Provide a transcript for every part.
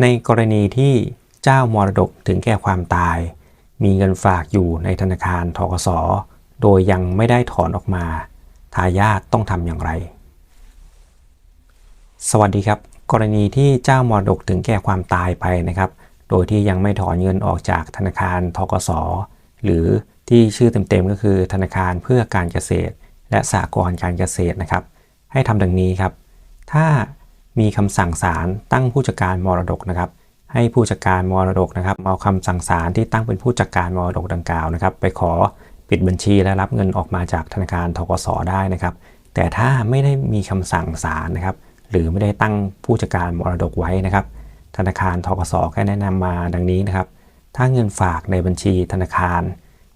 ในกรณีที่เจ้ามรดกถึงแก่ความตาย มีเงินฝากอยู่ในธนาคารทกส โดยยังไม่ได้ถอนออกมา ทายาทต้องทำอย่างไร สวัสดีครับ กรณีที่เจ้ามรดกถึงแก่ความตายไปนะครับ โดยที่ยังไม่ถอนเงินออกจากธนาคารทกส หรือที่ชื่อเต็มๆก็คือธนาคารเพื่อการเกษตร และสหกรณ์การเกษตรนะครับ ให้ทำดังนี้ครับ ถ้า มีคำสั่งศาลตั้งผู้จัดการมรดกนะครับ ให้ผู้จัดการมรดกนะครับเอาคำสั่งศาลที่ตั้งเป็นผู้จัดการมรดกดังกล่าวนะครับ ไปขอปิดบัญชีและรับเงินออกมาจากธนาคารทกสได้นะครับ แต่ถ้าไม่ได้มีคำสั่งศาลนะครับ หรือไม่ได้ตั้งผู้จัดการมรดกไว้นะครับ ธนาคารทกสก็แนะนำมาดังนี้นะครับ ถ้าเงินฝากในบัญชีธนาคาร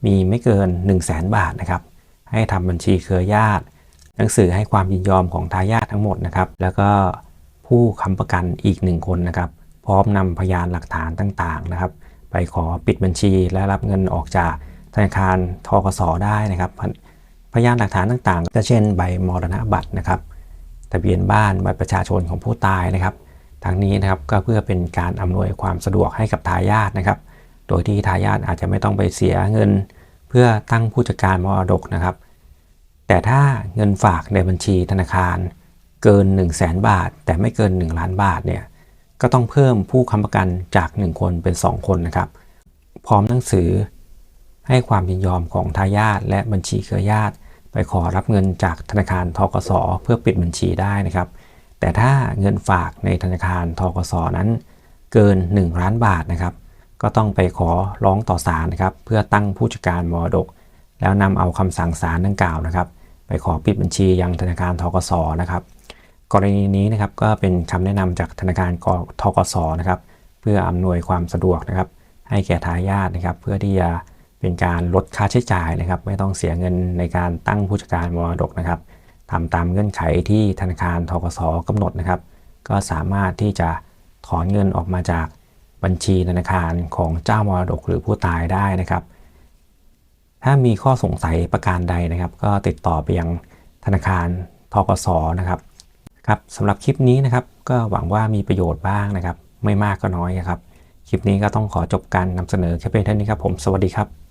มีไม่เกิน 1 0 0 0 0แบาทนะครับ ให้ทำบัญชีเครือญาติ หนังสือให้ความยินยอมของทายาททั้งหมดนะครับ แล้วก็ ผู้ค้ำประกันอีกหนึ่งคนนะครับ พร้อมนำพยานหลักฐานต่างๆนะครับ ไปขอปิดบัญชีและรับเงินออกจากธนาคารทกสได้นะครับ พยานหลักฐานต่างๆ ก็เช่นใบมรณบัตรนะครับทะเบียนบ้านบัตรประชาชนของผู้ตายนะครับทั้งนี้นะครับก็เพื่อเป็นการอำนวยความสะดวกให้กับทายาทนะครับ โดยที่ทายาทอาจจะไม่ต้องไปเสียเงิน เพื่อตั้งผู้จัดการมรดกนะครับ แต่ถ้าเงินฝากในบัญชีธนาคาร เกิน 1 0 0 0 0แบาท แต่ไม่เกิน 1 ล้านบาทเนี่ยก็ต้องเพิ่มผู้ค้ำประกันจาก 1 คนเป็น 2 คนนะครับ พร้อมหนังสือให้ความยินยอมของทายาทและบัญชีเครือญาติ ไปขอรับเงินจากธนาคารทกสเพื่อปิดบัญชีได้นะครับ แต่ถ้าเงินฝากในธนาคารทกสนั้นเกิน 1 ล้านบาทนะครับ ก็ต้องไปขอร้องต่อศาลนะครับ เพื่อตั้งผู้จัดการมรดก แล้วนำเอาคำสั่งศาลดังกล่าวนะครับ ไปขอปิดบัญชียังธนาคารทกสนะครับ กรณีนี้นะครับก็เป็นคำแนะนำจากธนาคารทกสนะครับเพื่ออำนวยความสะดวกนะครับให้แก่ทายาทนะครับเพื่อที่จะเป็นการลดค่าใช้จ่ายนะครับ ไม่ต้องเสียเงินในการตั้งผู้จัดการมรดกนะครับทำตามเงื่อนไขที่ธนาคารทกสกำหนดนะครับ ก็สามารถที่จะถอนเงินออกมาจากบัญชีธนาคารของเจ้ามรดกหรือผู้ตายได้นะครับ ถ้ามีข้อสงสัยประการใดนะครับ ก็ติดต่อไปยังธนาคารทกสนะครับ ครับสำหรับคลิปนี้นะครับก็หวังว่ามีประโยชน์บ้างนะครับ ไม่มากก็น้อยครับ คลิปนี้ก็ต้องขอจบการนำเสนอแค่เพียงเท่านี้ครับผมสวัสดีครับ